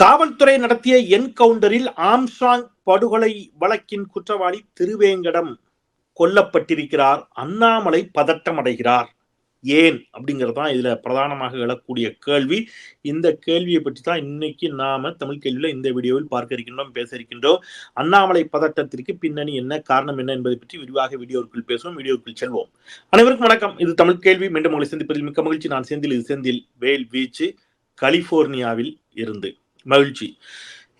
காவல்துறை நடத்திய என்கவுண்டரில் ஆம்சாங் படுகொலை வழக்கின் குற்றவாளி திருவேங்கடம் கொல்லப்பட்டிருக்கிறார். அண்ணாமலை பதட்டம் அடைகிறார் ஏன்? அப்படிங்கிறது தான் இதுல பிரதானமாக எழக்கூடிய கேள்வி. இந்த கேள்வியை பற்றி தான் இன்னைக்கு நாம தமிழ் கேள்வியில இந்த வீடியோவில் பார்க்க இருக்கின்றோம் பேச இருக்கின்றோம். அண்ணாமலை பதட்டத்திற்கு பின்னணி என்ன காரணம் என்ன என்பதை பற்றி விரிவாக வீடியோவுக்குள் பேசுவோம் வீடியோவுக்குள் செல்வோம். அனைவருக்கும் வணக்கம். இது தமிழ் கேள்வி. மீண்டும் உங்களை சந்திப்பதில் மிக்க மகிழ்ச்சி. நான் செந்தில் இது செந்தில் வேல் வீச்சு கலிபோர்னியாவில் இருந்து. மகிழ்ச்சி.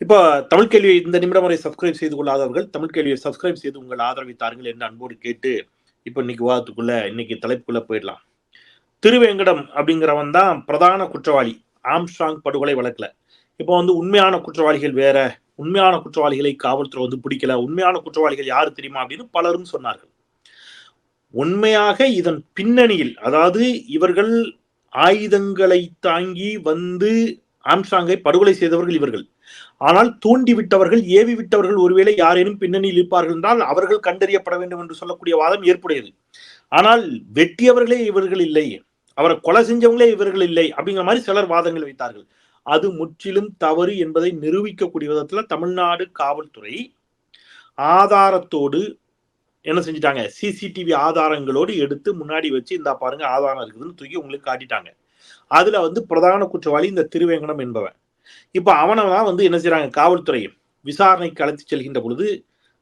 இப்போ தமிழ் கேள்வியை இந்த நிமிடம் வரை சப்ஸ்கிரைப் செய்து கொள்ளாதவர்கள் தமிழ் கேள்வியை சப்ஸ்கிரைப் செய்து உங்கள் ஆதரவை தாருங்கள் என்று அன்போடு கேட்டு இப்போ இன்னைக்கு விவாதத்துக்குள்ள இன்னைக்கு தலைப்புக்குள்ள போயிடலாம். திருவேங்கடம் அப்படிங்கிறவன் தான் பிரதான குற்றவாளி. ஆம்ஸ்ட்ராங் படுகொலை வழக்கில். இப்போ வந்து உண்மையான குற்றவாளிகள் வேற உண்மையான குற்றவாளிகளை காவல்துறை வந்து பிடிக்கல உண்மையான குற்றவாளிகள் யாரு தெரியுமா அப்படின்னு பலரும் சொன்னார்கள். உண்மையாக இதன் பின்னணியில் அதாவது இவர்கள் ஆயுதங்களை தாங்கி வந்து ஆம்ஸ்ட்ராங்கை படுகொலை செய்தவர்கள் இவர்கள். ஆனால் தூண்டிவிட்டவர்கள் ஏவி விட்டவர்கள் ஒருவேளை யாரேனும் பின்னணியில் இருப்பார்கள் என்றால் அவர்கள் கண்டறியப்பட வேண்டும் என்று சொல்லக்கூடிய வாதம் ஏற்புடையது. ஆனால் வெட்டியவர்களே இவர்கள் இல்லை. அவரை கொலை செஞ்சவங்களே இவர்கள் இல்லை அப்படிங்கிற மாதிரி சிலர் வாதங்கள் வைத்தார்கள். அது முற்றிலும் தவறு என்பதை நிரூபிக்கக்கூடிய விதத்துல தமிழ்நாடு காவல்துறை ஆதாரத்தோடு என்ன செஞ்சிட்டாங்க? சிசிடிவி ஆதாரங்களோடு எடுத்து முன்னாடி வச்சு இந்த பாருங்க ஆதாரம் இருக்குதுன்னு தூக்கி உங்களுக்கு காட்டிட்டாங்க. அதுல வந்து பிரதான குற்றவாளி இந்த திருவேங்கடம் என்பவன். இப்ப அவனை தான் வந்து என்ன செய்யறாங்க காவல்துறை விசாரணைக்கு அழைத்து செல்கின்ற பொழுது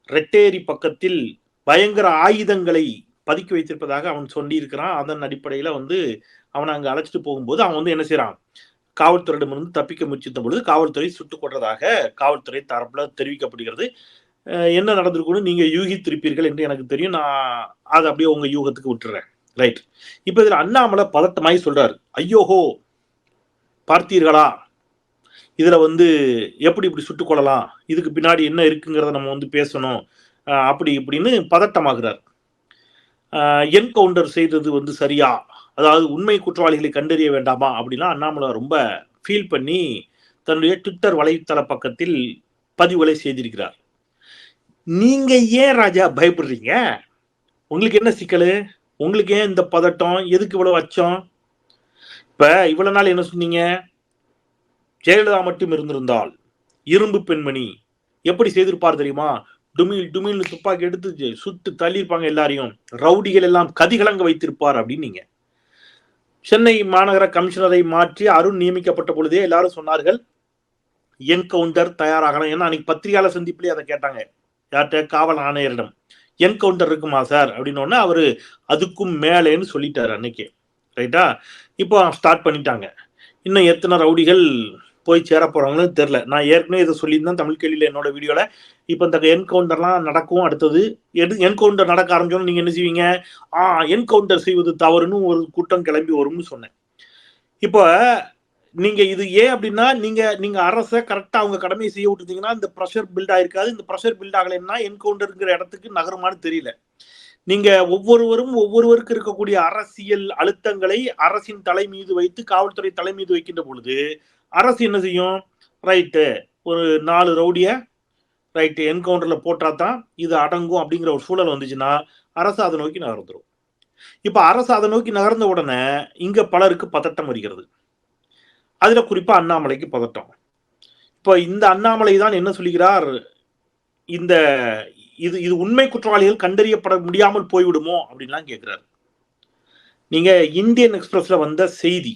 ரெட்டேரி பக்கத்தில் பயங்கர ஆயுதங்களை பதுக்கி வைத்திருப்பதாக அவன் சொல்லியிருக்கிறான். அதன் அடிப்படையில வந்து அவனை அங்க அழைச்சிட்டு போகும்போது அவன் வந்து என்ன செய்யறான் காவல்துறையிடமிருந்து தப்பிக்க முயற்சித்த பொழுது காவல்துறை சுட்டுக் கொண்டதாக காவல்துறை தரப்புல தெரிவிக்கப்படுகிறது. என்ன நடந்திருக்குன்னு நீங்க யூகித்திருப்பீர்கள் என்று எனக்கு தெரியும். நான் அதை அப்படியே உங்க யூகத்துக்கு விட்டுறேன். ரைட் இப்போ இதில் அண்ணாமலை பதட்டமாய் சொல்கிறார் ஐயோஹோ பார்த்தீர்களா? இதில் வந்து எப்படி இப்படி சுட்டுக்கொள்ளலாம் இதுக்கு பின்னாடி என்ன இருக்குங்கிறத நம்ம வந்து பேசணும். அப்படி இப்படின்னு பதட்டமாகிறார். என்கவுண்டர் செய்தது வந்து சரியா? அதாவது உண்மை குற்றவாளிகளை கண்டறிய வேண்டாமா? அப்படின்னா அண்ணாமலை ரொம்ப ஃபீல் பண்ணி தன்னுடைய ட்விட்டர் வலைத்தள பக்கத்தில் பதிவுகளை செய்திருக்கிறார். நீங்க ஏன் ராஜா பயப்படுறீங்க? உங்களுக்கு என்ன சிக்கல்? உங்களுக்கு ஏன் இந்த பதட்டம்? எதுக்கு இவ்வளவு அச்சம்? இப்ப இவ்வளவு நாள் என்ன சொன்னீங்க? ஜெயலலிதா மட்டும் இருந்திருந்தால் இரும்பு பெண்மணி எப்படி செய்திருப்பார் தெரியுமா? டுமில் டுமில் துப்பாக்கி எடுத்து சுட்டு தள்ளியிருப்பாங்க எல்லாரையும். ரவுடிகள் எல்லாம் கதிகலங்க வைத்திருப்பார் அப்படின்னு நீங்க. சென்னை மாநகர கமிஷனரை மாற்றி அருண் நியமிக்கப்பட்ட பொழுதே எல்லாரும் சொன்னார்கள் என்கவுண்டர் தயாராகணும் ஏன்னா அன்னைக்கு பத்திரிகையாளர் சந்திப்பிலே அதை கேட்டாங்க. யார்கிட்ட? காவல் ஆணையரிடம். என்கவுண்டர் இருக்குமா சார்? அப்படின்னு அவரு அதுக்கும் மேலேன்னு சொல்லிட்டாரு அன்னைக்கு. ரைட்டா? இப்போ ஸ்டார்ட் பண்ணிட்டாங்க. இன்னும் எத்தனை ரவுடிகள் போய் சேர போறாங்கன்னு தெரில நான் ஏற்கனவே இதை சொல்லியிருந்தேன் தமிழ் கேள்வியில் என்னோட வீடியோவில் இப்போ இந்த என்கவுண்டர்லாம் நடக்கும் அடுத்தது எது என்கவுண்டர் நடக்க ஆரம்பிச்சோன்னு நீங்க என்ன செய்வீங்க? ஆ என்கவுண்டர் செய்வது தவறுன்னு ஒரு கூட்டம் கிளம்பி வரும்னு சொன்னேன். இப்போ நீங்க இது ஏன் அப்படின்னா நீங்க நீங்க அரசை கரெக்டா அவங்க கடமையை செய்ய விட்டுருந்தீங்கன்னா இந்த ப்ரெஷர் பில்ட் ஆயிருக்காது. இந்த ப்ரெஷர் பில்ட் ஆகலைன்னா என்கவுண்டருங்கிற இடத்துக்கு நகருமான்னு தெரியல. நீங்க ஒவ்வொருவரும் ஒவ்வொருவருக்கு இருக்கக்கூடிய அரசியல் அழுத்தங்களை அரசின் தலை மீது வைத்து காவல்துறை தலை மீது வைக்கின்ற பொழுது அரசு என்ன செய்யும்? ரைட்டு ஒரு நாலு ரவுடிய ரைட்டு என்கவுண்டர்ல போட்டா தான் இது அடங்கும் அப்படிங்கிற ஒரு சூழல் வந்துச்சுன்னா அரசு அதை நோக்கி நகர்ந்துடும் இப்ப அரசு அதை நோக்கி நகர்ந்த உடனே இங்க பலருக்கு பதட்டம் வருகிறது. அதுல குறிப்பா அண்ணாமலைக்கு பதட்டம். இப்போ இந்த அண்ணாமலை தான் என்ன சொல்லுகிறார்? இந்த இது இது உண்மை குற்றவாளிகள் கண்டறியப்பட முடியாமல் போய்விடுமோ? அப்படின்லாம் கேட்குறாரு நீங்க இந்தியன் எக்ஸ்பிரஸ்ல வந்த செய்தி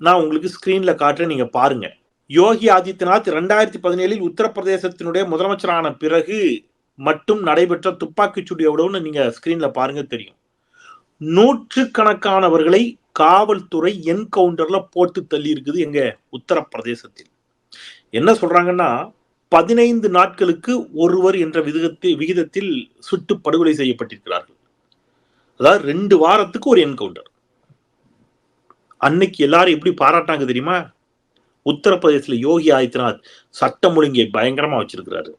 நான் உங்களுக்கு ஸ்கிரீன்ல காட்டுறேன் நீங்க பாருங்க. யோகி ஆதித்யநாத் ரெண்டாயிரத்தி பதினேழில் உத்தரப்பிரதேசத்தினுடைய முதலமைச்சரான பிறகு மட்டும் நடைபெற்ற துப்பாக்கிச்சூடு எவ்வளவுன்னு நீங்க ஸ்கிரீன்ல பாருங்க தெரியும். நூற்று கணக்கானவர்களை காவல்துறை என்கவுண்டர்ல போட்டு தள்ளி இருக்குது எங்க உத்தரப்பிரதேசத்தில். என்ன சொல்றாங்கன்னா பதினைந்து நாட்களுக்கு ஒருவர் என்ற விதத்தில் விகிதத்தில் சுட்டு படுகொலை செய்யப்பட்டிருக்கிறார்கள். அதாவது ரெண்டு வாரத்துக்கு ஒரு என்கவுண்டர். அன்னைக்கு எல்லாரும் எப்படி பாராட்டாங்க தெரியுமா? உத்தரப்பிரதேசல யோகி ஆதித்யநாத் சட்டம் ஒழுங்கை பயங்கரமா வச்சிருக்கிறாரு.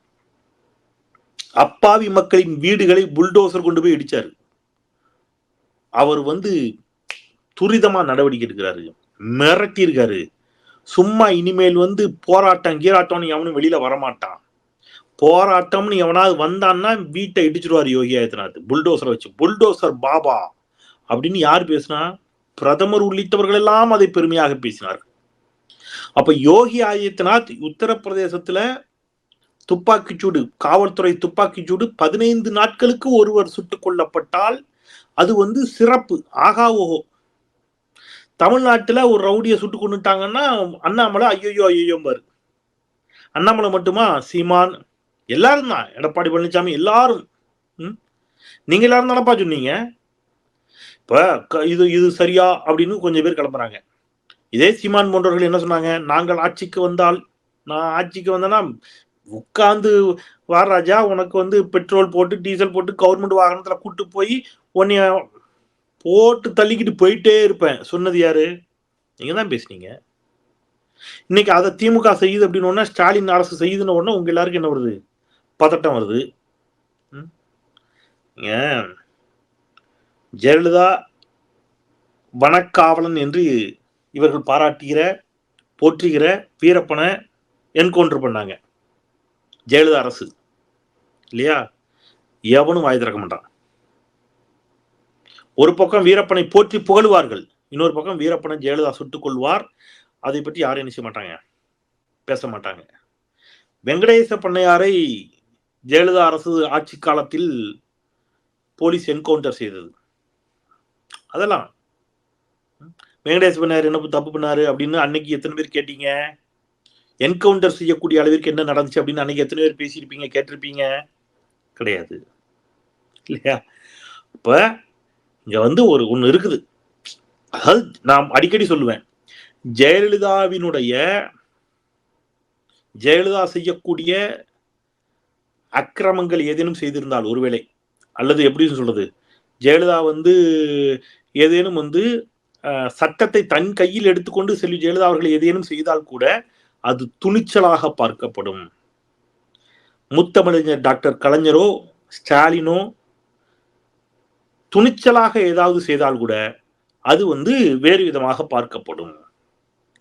அப்பாவி மக்களின் வீடுகளை புல்டோசர் கொண்டு போய் இடிச்சாரு. அவர் வந்து துரிதமா நடவடிக்கை எடுக்கிறாரு. மிரட்டியிருக்காரு. சும்மா இனிமேல் வந்து போராட்டம் கீராட்டம்னு எவனும் வெளியில வரமாட்டான். போராட்டம்னு எவனாவது வந்தான்னா வீட்டை இடிச்சிருவார் யோகி ஆதித்யநாத். புல்டோசரை வச்சு புல்டோசர் பாபா அப்படின்னு யார் பேசினா? பிரதமர் உள்ளிட்டவர்கள் எல்லாம் அதை பெருமையாக பேசினார்கள். அப்ப யோகி ஆதித்யநாத் உத்தரப்பிரதேசத்துல துப்பாக்கிச்சூடு காவல்துறை துப்பாக்கிச்சூடு பதினைந்து நாட்களுக்கு ஒருவர் சுட்டுக் கொல்லப்பட்டால் அது வந்து சிறப்பு. ஆகா ஓஹோ தமிழ்நாட்டில் ஒரு ரவுடியை சுட்டு கொண்டுட்டாங்கன்னா அண்ணாமலை ஐயோ ஐயோம்பாரு அண்ணாமலை மட்டுமா? சீமான். எல்லாரும் தான். எடப்பாடி பழனிசாமி எல்லாரும். ம்? நீங்க எல்லாரும் தானப்பா சொன்னீங்க? இப்ப இது இது சரியா அப்படின்னு கொஞ்சம் பேர் கிளம்புறாங்க. இதே சீமான் போன்றவர்கள் என்ன சொன்னாங்க? நாங்கள் ஆட்சிக்கு வந்தால் நான் ஆட்சிக்கு வந்தேன்னா உட்காந்து வாராஜா உனக்கு வந்து பெட்ரோல் போட்டு டீசல் போட்டு கவர்மெண்ட் வாகனத்துல கூட்டு போய் உன்னைய போட்டு தள்ளிக்கிட்டு போயிட்டே இருப்பேன். சொன்னது யாரு? நீங்க தான் பேசுனீங்க. இன்னைக்கு அதை திமுக செய்யுது அப்படின்னு ஸ்டாலின் அரசு செய்யுதுன்னு உடனே உங்க எல்லாருக்கும் என்ன வருது? பதட்டம் வருது. ம்? ஏன் ஜெயலலிதா வனக்காவலன் என்று இவர்கள் பாராட்டுகிற போற்றுகிற வீரப்பனை என்கவுண்டர் பண்ணாங்க. ஜெயலலிதா அரசு. இல்லையா? எவனும் வாய் திறக்க மாட்டான். ஒரு பக்கம் வீரப்பனை போற்றி புகழுவார்கள் இன்னொரு பக்கம் வீரப்பனை ஜெயலலிதா சுட்டுக் கொள்வார் அதை பற்றி யாரும் என்ன செய்ய மாட்டாங்க? பேச மாட்டாங்க. வெங்கடேச பண்ணையாரை ஜெயலலிதா அரசு ஆட்சி காலத்தில் போலீஸ் என்கவுண்டர் செய்தது. அதெல்லாம். வெங்கடேச பண்ணையார் என்ன தப்பு பண்ணாரு அப்படின்னு அன்னைக்கு எத்தனை பேர் கேட்டீங்க? என்கவுண்டர் செய்யக்கூடிய அளவிற்கு என்ன நடந்துச்சு அப்படின்னு அன்னைக்கு எத்தனை பேர் பேசியிருப்பீங்க கேட்டிருப்பீங்க? கிடையாது. இல்லையா? இப்போ இங்க வந்து ஒரு ஒன்று இருக்குது. அதாவது நான் அடிக்கடி சொல்லுவேன் ஜெயலலிதாவினுடைய ஜெயலலிதா செய்யக்கூடிய அக்கிரமங்கள் ஏதேனும் செய்திருந்தால் ஒருவேளை அல்லது எப்படி சொல்றது ஜெயலலிதா வந்து ஏதேனும் வந்து சட்டத்தை தன் கையில் எடுத்துக்கொண்டு செல்வி ஜெயலலிதா அவர்கள் ஏதேனும் செய்தால் கூட அது துணிச்சலாக பார்க்கப்படும். முத்தமிழஞ்சர் டாக்டர் கலைஞரோ ஸ்டாலினோ துணிச்சலாக ஏதாவது செய்தால் கூட அது வந்து வேறு விதமாக பார்க்கப்படும்.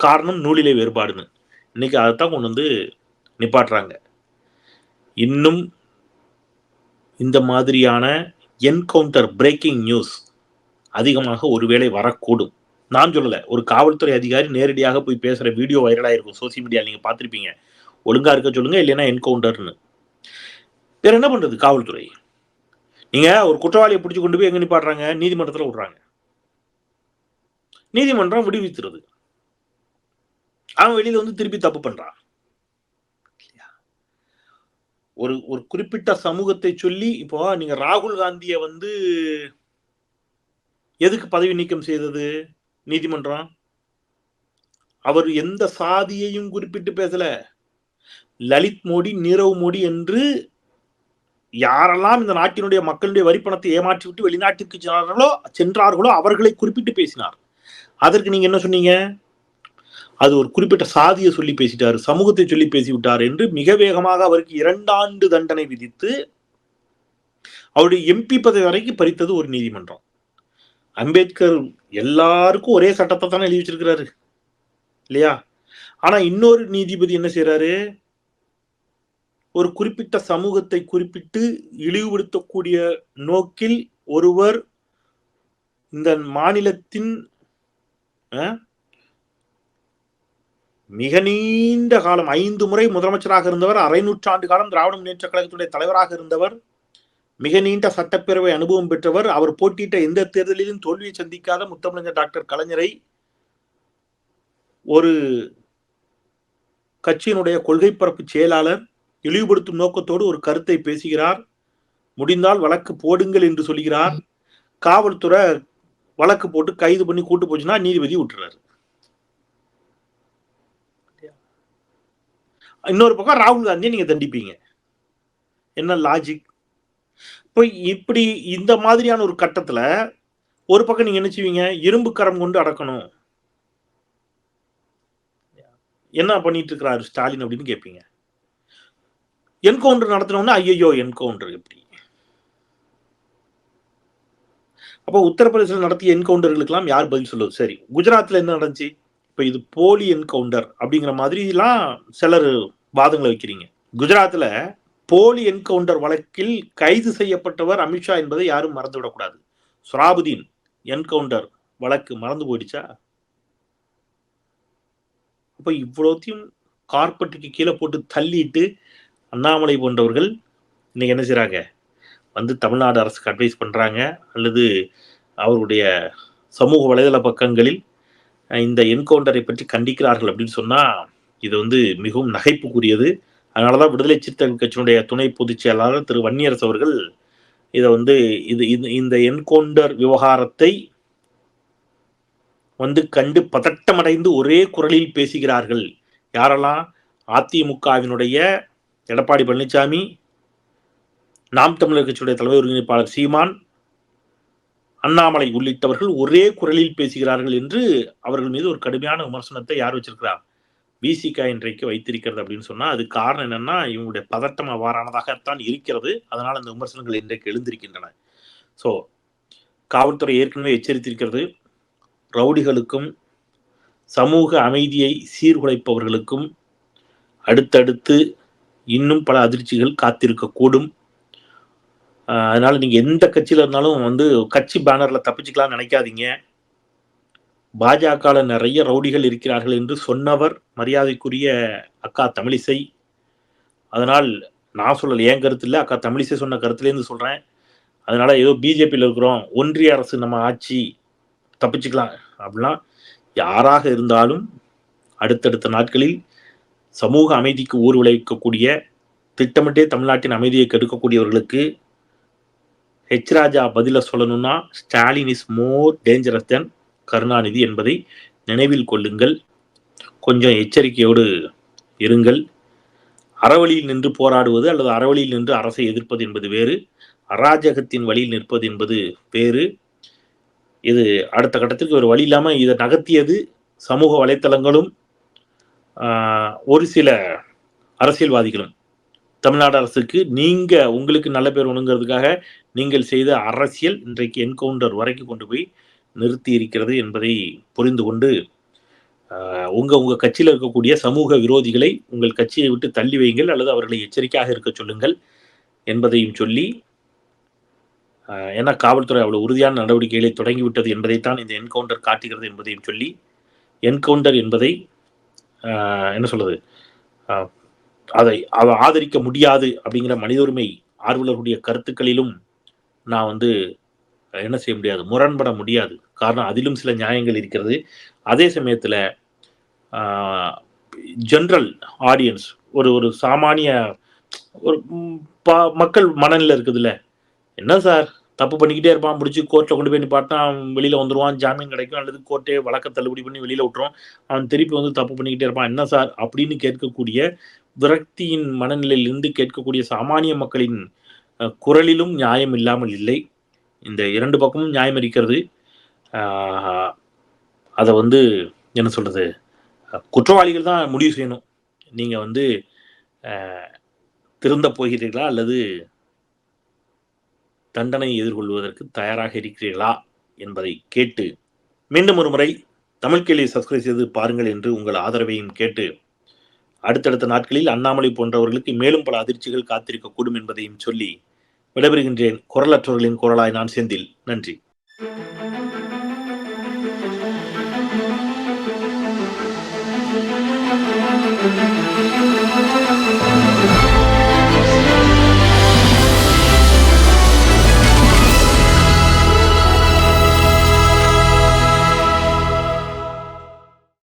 காரணம் நூலிலே வேறுபாடுன்னு. இன்னைக்கு அதைத்தான் கொண்டு வந்து நிப்பாட்டுறாங்க. இன்னும் இந்த மாதிரியான என்கவுண்டர் பிரேக்கிங் நியூஸ் அதிகமாக ஒருவேளை வரக்கூடும். நான் சொல்லலை ஒரு காவல்துறை அதிகாரி நேரடியாக போய் பேசுகிற வீடியோ வைரலாக இருக்கும் சோசியல் மீடியா நீங்கள் பார்த்துருப்பீங்க. ஒழுங்காக இருக்க சொல்லுங்கள் இல்லைன்னா என்கவுண்டர்னு வேறு என்ன பண்ணுறது காவல்துறை? நீங்க ஒரு குற்றவாளியை பிடிச்சு கொண்டு போய் எங்க நிப்பாடுறாங்க நீதிமன்றத்தில் விடுறாங்க. நீதிமன்றம் விடுவித்துறது அவன் வெளியில வந்து திருப்பி தப்பு பண்றான். ஒரு ஒரு குறிப்பிட்ட சமூகத்தை சொல்லி இப்போ நீங்க ராகுல் காந்தியை வந்து எதுக்கு பதவி நீக்கம் செய்தது? நீதிமன்றம்? அவர் எந்த சாதியையும் குறிப்பிட்டு பேசல. லலித் மோடி நீரவ் மோடி என்று யாரெல்லாம் இந்த நாட்டினுடைய மக்களுடைய வரிப்பணத்தை ஏமாற்றி விட்டு வெளிநாட்டுக்கு சென்றார்களோ சென்றார்களோ அவர்களை குறிப்பிட்டு பேசினார். அதற்கு நீங்க என்ன சொன்னீங்க? அது ஒரு குறிப்பிட்ட சாதியை சொல்லி பேசிட்டார் சமூகத்தை சொல்லி பேசிவிட்டார் என்று மிக வேகமாக அவருக்கு இரண்டாண்டு தண்டனை விதித்து அவருடைய எம்பி பதவி வரைக்கும் பறித்தது ஒரு நீதிமன்றம். அம்பேத்கர் எல்லாருக்கும் ஒரே சட்டத்தை தானே எழுதி வச்சிருக்கிறாரு இல்லையா? ஆனா இன்னொரு நீதிபதி என்ன செய்யறாரு ஒரு குறிப்பிட்ட சமூகத்தை குறிப்பிட்டு இழிவுபடுத்தக்கூடிய நோக்கில் ஒருவர் இந்த மாநிலத்தின் மிக நீண்ட காலம் ஐந்து முறை முதலமைச்சராக இருந்தவர் அரை நூற்றாண்டு காலம் திராவிட முன்னேற்ற கழகத்துடைய தலைவராக இருந்தவர் மிக நீண்ட சட்டப்பேரவை அனுபவம் பெற்றவர் அவர் போட்டியிட்ட எந்த தேர்தலிலும் தோல்வியை சந்திக்காத முத்தமிழஞ்சர் டாக்டர் கலைஞரை ஒரு கட்சியினுடைய கொள்கை பரப்பு செயலாளர் இழிவுபடுத்தும் நோக்கத்தோடு ஒரு கருத்தை பேசுகிறார். முடிந்தால் வழக்கு போடுங்கள் என்று சொல்கிறார். காவல்துறை வழக்கு போட்டு கைது பண்ணி கூட்டு போச்சுன்னா நீதிபதி விட்டுறாரு. இன்னொரு பக்கம் ராகுல் காந்தியை நீங்க தண்டிப்பீங்க. என்ன லாஜிக் இப்போ இப்படி இந்த மாதிரியான ஒரு கட்டத்துல ஒரு பக்கம் நீங்க என்ன செய்வீங்க? இரும்பு கரம் கொண்டு அடக்கணும். என்ன பண்ணிட்டு இருக்கிறாரு ஸ்டாலின் அப்படின்னு கேட்பீங்க என்கவுண்டர் நடத்தினோம்னா ஐயோ என்கவுண்டர் எப்படி? அப்போ உத்தரப்பிரதேசில் நடத்திய என்கவுண்டர்களுக்கெல்லாம் யார் பதில் சொல்லுவது? சரி குஜராத்தில் என்ன நடந்துச்சு? இப்போ இது போலி என்கவுண்டர் அப்படிங்கிற மாதிரிலாம் சிலர் வாதங்களை வைக்கிறீங்க. குஜராத்தில் போலி என்கவுண்டர் வழக்கில் கைது செய்யப்பட்டவர் அமித்ஷா என்பதை யாரும் மறந்துவிடக்கூடாது. சுராபுதீன் என்கவுண்டர் வழக்கு மறந்து போயிடுச்சா? அப்போ இவ்வளோத்தையும் கார்பெட்டுக்கு கீழே போட்டு தள்ளிட்டு அண்ணாமலை போன்றவர்கள் இன்னைக்கு என்ன செய்கிறாங்க வந்து தமிழ்நாடு அரசுக்கு அட்வைஸ் பண்ணுறாங்க அல்லது அவருடைய சமூக வலைதள பக்கங்களில் இந்த என்கவுண்டரை பற்றி கண்டிக்கிறார்கள் அப்படின்னு சொன்னால் இது வந்து மிகவும் நகைப்புக்குரியது. அதனாலதான் விடுதலை சிறுத்தைகள் கட்சியினுடைய துணை பொதுச் செயலாளர் திரு வன்னியரசு அவர்கள் இதை வந்து இது இது- இந்த என்கவுண்டர் விவகாரத்தை வந்து கண்டு பதட்டமடைந்து ஒரே குரலில் பேசுகிறார்கள். யாரெல்லாம்? அதிமுகவினுடைய எடப்பாடி பழனிசாமி நாம் தமிழர் கட்சியுடைய தலைமை ஒருங்கிணைப்பாளர் சீமான் அண்ணாமலை உள்ளிட்டவர்கள் ஒரே குரலில் பேசுகிறார்கள் என்று அவர்கள் மீது ஒரு கடுமையான விமர்சனத்தை யார் வச்சிருக்கிறார்? விசிகா இன்றைக்கு வைத்திருக்கிறது அப்படின்னு சொன்னால் அது காரணம் என்னன்னா இவங்களுடைய பதட்டம் அவ்வாறானதாகத்தான் இருக்கிறது. அதனால் அந்த விமர்சனங்கள் இன்றைக்கு எழுந்திருக்கின்றன. ஸோ காவல்துறை ஏற்கனவே எச்சரித்திருக்கிறது. ரவுடிகளுக்கும் சமூக அமைதியை சீர்குலைப்பவர்களுக்கும் அடுத்தடுத்து இன்னும் பல அதிர்ச்சிகள் காத்திருக்கக்கூடும் அதனால் அதனால நீங்க எந்த கட்சியில இருந்தாலும் வந்து கட்சி பேனர்ல தப்பிச்சுக்கலாம் நினைக்காதீங்க. பாஜகவில் நிறைய ரவுடிகள் இருக்கிறார்கள் என்று சொன்னவர் மரியாதைக்குரிய அக்கா தமிழிசை. அதனால் நான் சொல்லலை என் கருத்து இல்லை அக்கா தமிழிசை சொன்ன கருத்துலேருந்து சொல்கிறேன் அதனால் ஏதோ பிஜேபியில் இருக்கிறோம் ஒன்றிய அரசு நம்ம ஆட்சி தப்பிச்சுக்கலாம் அப்படிலாம் யாராக இருந்தாலும் அடுத்தடுத்த நாட்களில் சமூக அமைதிக்கு ஊர் விளைவிக்கக்கூடிய திட்டமிட்டே தமிழ்நாட்டின் அமைதியை கெடுக்கக்கூடியவர்களுக்கு ஹெச் ராஜா பதில சொல்லணும்னா Stalin is more dangerous than Karunanidhi என்பதை நினைவில் கொள்ளுங்கள். கொஞ்சம் எச்சரிக்கையோடு இருங்கள். அறவழியில் நின்று போராடுவது அல்லது அறவழியில் நின்று அரசை எதிர்ப்பது என்பது வேறு அராஜகத்தின் வழியில் நிற்பது என்பது வேறு. இது அடுத்த கட்டத்திற்கு ஒரு வழி இல்லாமல் இதை நகர்த்தியது சமூக வலைத்தளங்களும் ஒரு சில அரசியல்வாதிகளும் தமிழ்நாடு அரசுக்கு நீங்க உங்களுக்கு நல்ல பேர் ஒணுங்கிறதுக்காக நீங்கள் செய்த அரசியல் இன்றைக்கு என்கவுண்டர் வரைக்கும் கொண்டு போய் நிறுத்தி இருக்கிறது என்பதை புரிந்து கொண்டு உங்கள் உங்க உங்க கட்சியில் இருக்கக்கூடிய சமூக விரோதிகளை உங்கள் கட்சியை விட்டு தள்ளி வையுங்கள் அல்லது அவர்களை எச்சரிக்கையாக இருக்க சொல்லுங்கள் என்பதையும் சொல்லி ஏன்னா காவல்துறை அவ்வளவு உறுதியான நடவடிக்கைகளை தொடங்கிவிட்டது என்பதைத்தான் இந்த என்கவுண்டர் காட்டுகிறது என்பதையும் சொல்லி என்கவுண்டர் என்பதை என்ன சொல்றது? அதை அதை ஆதரிக்க முடியாது அப்படிங்கிற மனித உரிமை ஆர்வலர்களுடைய கருத்துக்களிலும் நான் வந்து என்ன செய்ய முடியாது? முரண்பட முடியாது. காரணம் அதிலும் சில நியாயங்கள் இருக்கிறது. அதே சமயத்தில் ஜென்ரல் ஆடியன்ஸ் ஒரு ஒரு சாமானிய ஒரு ப- மக்கள் மனநிலை இருக்குதுல்ல. என்ன சார்? தப்பு பண்ணிக்கிட்டே இருப்பான் பிடிச்சி கோர்ட்டில் கொண்டு போய் பார்த்தா அவன் வெளியில் வந்துடுவான் ஜாமீன் கிடைக்கும் அல்லது கோர்ட்டே வழக்க தள்ளுபடி பண்ணி வெளியில் விட்டுரும் அவன் திருப்பி வந்து தப்பு பண்ணிக்கிட்டே இருப்பான். என்ன சார்? அப்படின்னு கேட்கக்கூடிய விரக்தியின் மனநிலையிலிருந்து கேட்கக்கூடிய சாமானிய மக்களின் குரலிலும் நியாயம் இல்லாமல் இல்லை. இந்த இரண்டு பக்கமும் நியாயம் இருக்கிறது. அதை வந்து என்ன சொல்கிறது குற்றவாளிகள் தான் முடிவு செய்யணும். நீங்கள் வந்து திருந்த போகிறீர்களா? அல்லது தண்டனை எதிர்கொள்வதற்கு தயாராக இருக்கிறீர்களா என்பதை கேட்டு மீண்டும் ஒரு முறை தமிழ் கேள்வி சப்ஸ்கிரைப் செய்து பாருங்கள் என்று உங்கள் ஆதரவையும் கேட்டு அடுத்தடுத்த நாட்களில் அண்ணாமலை போன்றவர்களுக்கு மேலும் பல அதிர்ச்சிகள் காத்திருக்கக்கூடும் என்பதையும் சொல்லி விடைபெறுகின்றேன் குரலற்றவர்களின் குரலாய் நான் செந்தில் நன்றி